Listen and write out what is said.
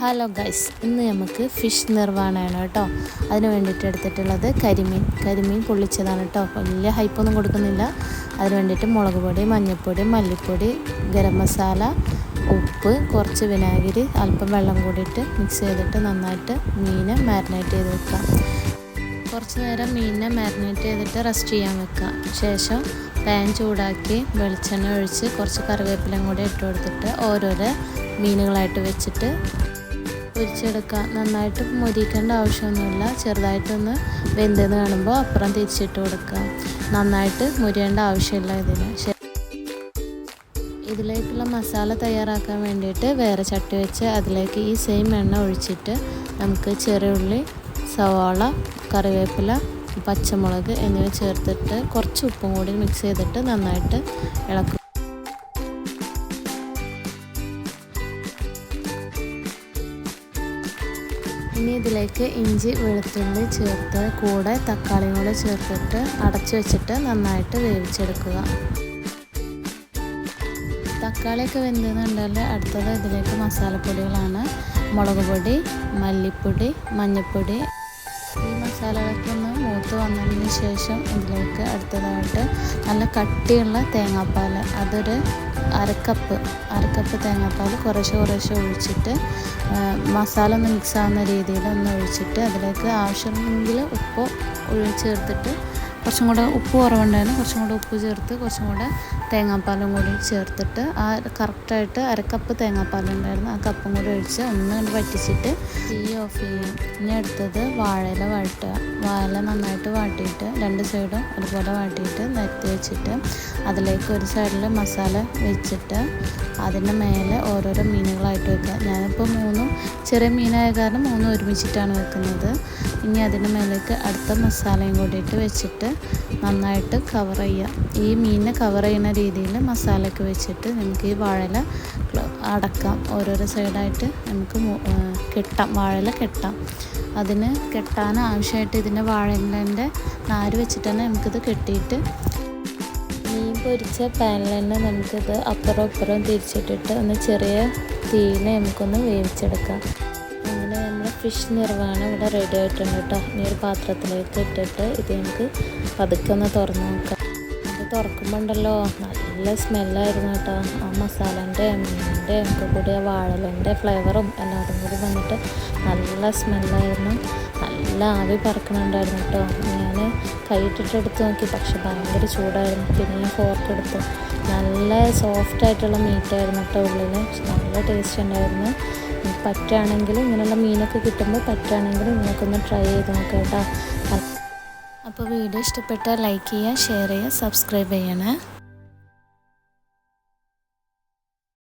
Hello guys ഇന്ന് നമുക്ക് fish നിർവാണമാണ് കേട്ടോ. അതിന് വേണ്ടിയിട്ട് എടുത്തിട്ടുള്ളത് കരിമീൻ. കരിമീൻ പൊള്ളിച്ചതാണ് കേട്ടോ. വലിയ ഹൈപ്പൊന്നും കൊടുക്കുന്നില്ല. അതിന് വേണ്ടിയിട്ട് മുളക് പൊടി മഞ്ഞൾപ്പൊടി മല്ലിപ്പൊടി ഗരം മസാല ഉപ്പ് കുറച്ച് വിനാഗിരി അല്പം വെള്ളം കൂടിയിട്ട് മിക്സ് ചെയ്തിട്ട് നന്നായിട്ട് മീനെ മാരിനേറ്റ് ചെയ്ത് വെക്കാം. കുറച്ച് നേരം മീനിനെ മാരിനേറ്റ് ചെയ്തിട്ട് റെസ്റ്റ് ചെയ്യാൻ വെക്കാം. ശേഷം പാൻ ചൂടാക്കി വെളിച്ചെണ്ണ ഒഴിച്ച് കുറച്ച് കറിവേപ്പിലയും കൂടി ഇട്ട് കൊടുത്തിട്ട് ഓരോരോ മീനുകളായിട്ട് വെച്ചിട്ട് പൊരിച്ചെടുക്കുക നന്നായിട്ട് മൊരിക്കേണ്ട ആവശ്യമൊന്നുമില്ല. ചെറുതായിട്ടൊന്ന് വെന്തെന്ന് കാണുമ്പോൾ അപ്പുറം തിരിച്ചിട്ട് കൊടുക്കുക നന്നായിട്ട് മുരിയേണ്ട ആവശ്യമില്ല ഇതിന്. ഇതിലേക്കുള്ള മസാല തയ്യാറാക്കാൻ വേണ്ടിയിട്ട് വേറെ ചട്ടി വെച്ച് അതിലേക്ക് ഈ സെയിം എണ്ണ ഒഴിച്ചിട്ട് നമുക്ക് ചെറിയുള്ളി സവാള കറിവേപ്പില പച്ചമുളക് എന്നിവ ചേർത്തിട്ട് കുറച്ച് ഉപ്പും കൂടി മിക്സ് ചെയ്തിട്ട് നന്നായിട്ട് ഇളക്കുക ഇനി ഇതിലേക്ക് ഇഞ്ചി വെളുത്തുള്ളി ചേർത്ത് കൂടെ തക്കാളിയും കൂടെ ചേർത്തിട്ട് അടച്ചു വെച്ചിട്ട് നന്നായിട്ട് വേവിച്ചെടുക്കുക. തക്കാളിയൊക്കെ വെന്തെന്നുണ്ടെങ്കിൽ അടുത്തത് ഇതിലേക്ക് മസാലപ്പൊടികളാണ്. മുളക് പൊടി മല്ലിപ്പൊടി മഞ്ഞൾപ്പൊടി. ഈ മസാലകളൊക്കെ ഒന്ന് മൂത്ത് വന്നതിന് ശേഷം ഇതിലേക്ക് അടുത്തതായിട്ട് നല്ല കട്ടിയുള്ള തേങ്ങാപ്പാൽ അതൊരു അരക്കപ്പ് അരക്കപ്പ് തേങ്ങാപ്പാൽ കുറേശ്ശെ കുറേശ്ശെ ഒഴിച്ചിട്ട് മസാല ഒന്ന് മിക്സ് ആവുന്ന രീതിയിൽ ഒന്ന് ഒഴിച്ചിട്ട് അതിലേക്ക് ആവശ്യമെങ്കിൽ ഉപ്പ് ചേർത്തിട്ട് കുറച്ചും കൂടെ ഉപ്പ് കുറവുണ്ടായിരുന്നു. കുറച്ചും കൂടെ ഉപ്പ് ചേർത്ത് കുറച്ചും കൂടെ തേങ്ങാപ്പാലും കൂടി ചേർത്തിട്ട് ആ കറക്റ്റായിട്ട് അരക്കപ്പ് തേങ്ങാപ്പാലുണ്ടായിരുന്നു ആ കപ്പും കൂടി ഒഴിച്ച് ഒന്ന് കണ്ട് വറ്റിച്ചിട്ട് തീ ഓഫ് ചെയ്യും ഇനി അടുത്തത് വാഴയില വഴട്ടുക വാഴയില നന്നായിട്ട് വാട്ടിയിട്ട് രണ്ട് സൈഡും ഒരുപോലെ വാട്ടിയിട്ട് നിരത്തി വെച്ചിട്ട് അതിലേക്ക് ഒരു സൈഡിൽ മസാല വെച്ചിട്ട് അതിന്റെ മേലെ ഓരോരോ മീനുകളായിട്ട് വെക്കുക. ഞാനിപ്പോൾ ചെറിയ മീനായ കാരണം മൂന്നും ഒരുമിച്ചിട്ടാണ് വെക്കുന്നത്. ഇനി അതിന് മേലേക്ക് അടുത്ത മസാലയും കൂടിയിട്ട് വെച്ചിട്ട് നന്നായിട്ട് കവർ ചെയ്യുക ഈ മീനിനെ കവർ ചെയ്യുന്ന രീതിയിൽ മസാലയൊക്കെ വെച്ചിട്ട് നമുക്ക് ഈ വാഴല അടക്കാം. ഓരോരോ സൈഡായിട്ട് നമുക്ക് കെട്ടാം. വാഴല കെട്ടാം. അതിന് കെട്ടാൻ ആവശ്യമായിട്ട് ഇതിന്റെ വാഴലിന്റെ നാര് വെച്ചിട്ട് തന്നെ നമുക്കിത് കെട്ടിയിട്ട് മീൻ പൊരിച്ച പാനിൽ തന്നെ നമുക്കിത് അപ്പുറം അപ്പുറം തിരിച്ചിട്ടിട്ട് ഒന്ന് ചെറിയ തീയിൽ നമുക്കൊന്ന് വേവിച്ചെടുക്കാം. അങ്ങനെ നമ്മൾ ഫിഷ് നിർവാണം ഇവിടെ റെഡി ആയിട്ടുണ്ട് കേട്ടോ. ഇനി ഒരു പാത്രത്തിലേക്ക് ഇട്ടിട്ട് ഇത് നമുക്ക് പതുക്കെ ഒന്ന് തുറന്ന് നോക്കാം. ഇത് തുറക്കുമ്പോൾ ഉണ്ടല്ലോ നല്ല സ്മെല്ലായിരുന്നു കേട്ടോ. ആ മസാലന്റെ മീനിന്റെ ഒക്കെ കൂടി ആ വാഴലിന്റെ ഫ്ലേവറും എല്ലാതും കൂടി വന്നിട്ട് നല്ല സ്മെല്ലായിരുന്നു നല്ല ആവി പറക്കണുണ്ടായിരുന്നു കേട്ടോ. ഞാൻ കൈയിട്ടിട്ടെടുത്ത് നോക്കി. പക്ഷെ ഭയങ്കര ചൂടായിരുന്നു. പിന്നെ ഫോർക്ക് എടുത്തു. നല്ല സോഫ്റ്റ് ആയിട്ടുള്ള മീറ്റായിരുന്നു കേട്ടോ ഉള്ളിൽ നല്ല ടേസ്റ്റ് ഉണ്ടായിരുന്നു. പറ്റുകയാണെങ്കിൽ ഇങ്ങനെയുള്ള മീനൊക്കെ കിട്ടുമ്പോൾ പറ്റുകയാണെങ്കിൽ നിങ്ങൾക്കൊന്ന് ട്രൈ ചെയ്ത് നോക്കാം കേട്ടോ. അപ്പോൾ വീഡിയോ ഇഷ്ടപ്പെട്ടാൽ ലൈക്ക് ചെയ്യുക ഷെയർ ചെയ്യുക സബ്സ്ക്രൈബ് ചെയ്യണേ.